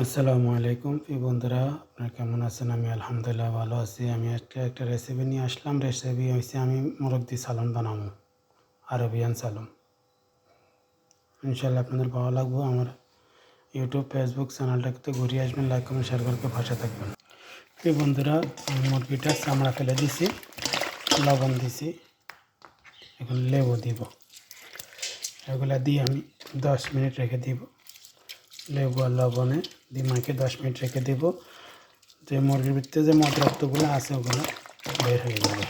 আসসালামু আলাইকুম। প্রিয় বন্ধুরা, আপনারা কেমন আছেন? আমি আলহামদুলিল্লাহ ভালো আছি। আমি একটা একটা রেসিপি নিয়ে আসলাম। রেসিপি হয়েছে আমি মোরগ দিয়ে সালাম বানাবো, আরবিয়ান সালাম। ইনশাল্লাহ আপনাদের ভালো লাগবো। আমার ইউটিউব ফেসবুক চ্যানেলটাকে ঘুরিয়ে আসবেন লাইক কমেন্ট শেয়ার করে ভাষা থাকবেন। প্রিয় বন্ধুরা মুরগিটা চামড়া ফেলে দিছি, লবণ দিছি, এখন লেবু দিব। এগুলা দিয়ে আমি দশ মিনিট রেখে দিব। লেবু আর লবণে দিয়ে মাকে দশ মিনিট রেখে দেব। যে মুরগির ভিতরে যে মদ্রক্তগুলো আছে ওগুলো বের হয়ে যাবে।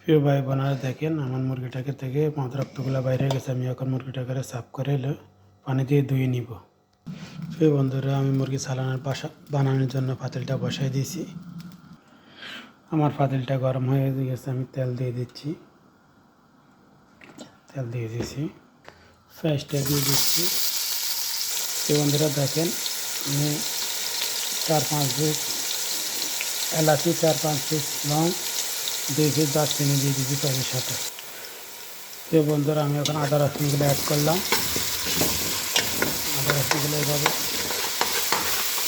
প্রিয় ভাই বোনারা, দেখেন আমার মুরগিটাকে থেকে মদ্রক্তগুলো বাইরে হয়ে গেছে। আমি এখন মুরগিটাকে সাফ করে এলে, পানি দিয়ে ধুয়ে নিব। প্রিয় বন্ধুরা, আমি মুরগি সালানোর বাসা বানানোর জন্য পাতিলটা বসাই দিয়েছি। আমার পাতিলটা গরম হয়ে গেছে, আমি তেল দিয়ে দিচ্ছি। তেল দিয়ে দিয়েছি। ফ্রাইসটা দিয়ে দিচ্ছি। তো বন্ধুরা দেখেন, আমি চার পাঁচ পিস এলাচি চার পাঁচ পিস লং, দুই পিস দারচিনি দিয়ে দিচ্ছি ফ্রাইসের সাথে। তো বন্ধুরা, আমি এখন আদা রসুনগুলো অ্যাড করলাম। আদা রসুনগুলো এভাবে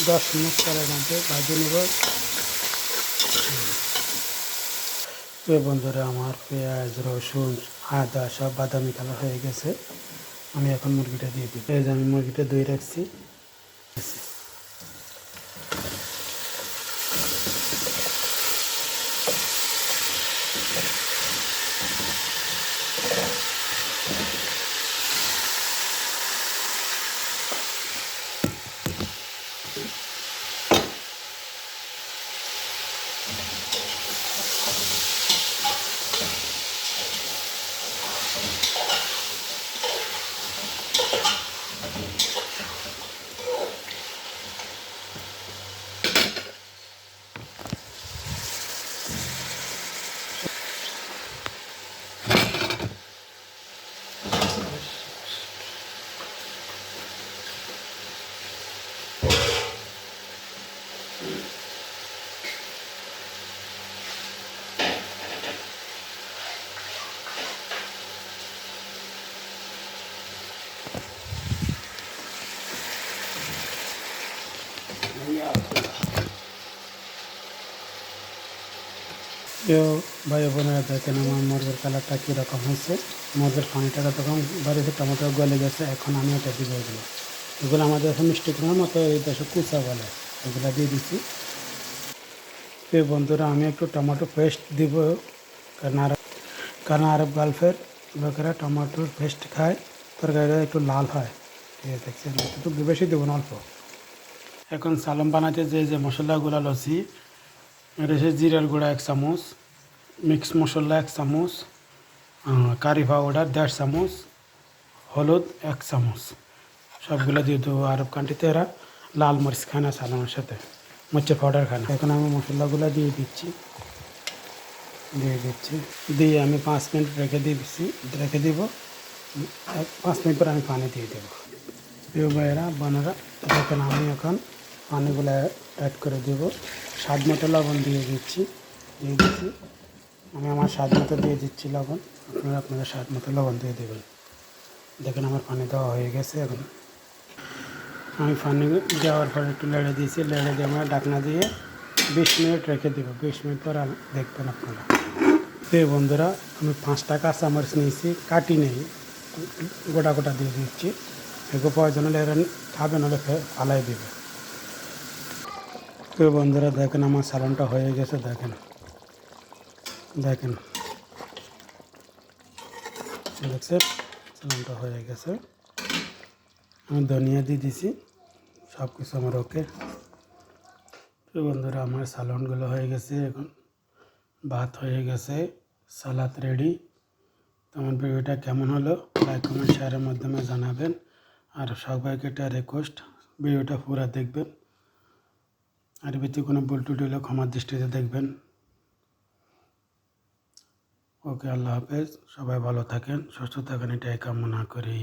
দশ মিনিট পরের মধ্যে ভাজে নেব। তো বন্ধুরা, আমার পেঁয়াজ, রসুন, আদা সব বাদামি কালার হয়ে গেছে। আমি এখন মুরগিটা দিয়ে দিই। এই যে আমি মুরগিটা ধুয়ে রাখছি। কেউ ভাই বোনেরা, দেখেন আমার মুরগের কালারটা কীরকম হয়েছে। মুরগের পানিটাকে তখন বাড়িতে টমেটো গলে গেছে, এখন আমি এটা দিব। এগুলো এগুলো আমাদের এখন মিষ্টি কুমার মতো এই দেশে কুচা বলে, এগুলো দিয়ে দিচ্ছি। এই বন্ধুরা, আমি একটু টমেটো পেস্ট দিব, কারণ আরব কারণ আরব গালফের লোকেরা টমেটোর পেস্ট খায়, তরকারিটা একটু লাল হয়। দেখছেন একটু বেশি দেবো না অল্প। এখন সালাম বানাতে যে যে মশলাগুলো লসি হচ্ছে জিরার গুঁড়া এক চামচ, মিক্স মশলা এক চামচ কারি পাউডার দেড় চামচ, হলুদ এক চামচ। সবগুলো দিয়ে দেবো আরব কান্ট্রিতে এরা, লাল মরিচ খায় না সালামের সাথে, মরিচের পাউডার খায় না এখন আমি মশলাগুলো দিয়ে দিচ্ছি দিয়ে দিচ্ছি। দিয়ে আমি পাঁচ মিনিট রেখে দিচ্ছি রেখে দিব, পাঁচ মিনিট পর আমি পানি দিয়ে দেবো। প্রিয় ভাইয়েরা বোনেরা দেখেন আমি এখন পানিগুলো অ্যাড করে দেবো। স্বাদ মতো লবণ দিয়ে দিচ্ছি দিয়ে দিচ্ছি। আমি আমার স্বাদ মতো দিয়ে দিচ্ছি লবণ। আপনারা আপনাদের স্বাদ মতো লবণ দিয়ে দেবেন। দেখেন আমার পানি দেওয়া হয়ে গেছে এখন। আমি পানি দেওয়ার পরে একটু লেড়ে দিয়েছি, লেড়ে দিয়ে আমরা ডাকনা দিয়ে বিশ মিনিট রেখে দেবো। বিশ মিনিট পর দেখবেন আপনারা। এই বন্ধুরা, আমি পাঁচটা কাঁচামরিচ নিয়েছি, কাটি নেই। গোটা গোটা দিয়ে দিচ্ছি। এগুলো প্রয়োজন হলে এরা খাবে নাহলে ফালাই দেবে তো বন্ধুরা, দেখেন আমার সালানটা হয়ে গেছে, দেখেন। দেখেন। দেখছেন সালানটা হয়ে গেছে। আমি ধনিয়া দিয়ে দিছি সব কিছু আমার ওকে তো বন্ধুরা, আমার সালনগুলো হয়ে গেছে, এখন ভাত হয়ে গেছে সালাদ রেডি তো আমার ভিডিওটা কেমন হলো লাইক কমেন্ট শেয়ারের মাধ্যমে জানাবেন। আর সবাইকে একটা রিকোয়েস্ট ভিডিওটা পুরো দেখবেন। আর ভিতরে কোনো ভুল টুটি হলে ক্ষমার দৃষ্টিতে দেখবেন। ওকে, আল্লাহ হাফেজ। সবাই ভালো থাকেন, সুস্থ থাকেন, এটাই কামনা করি।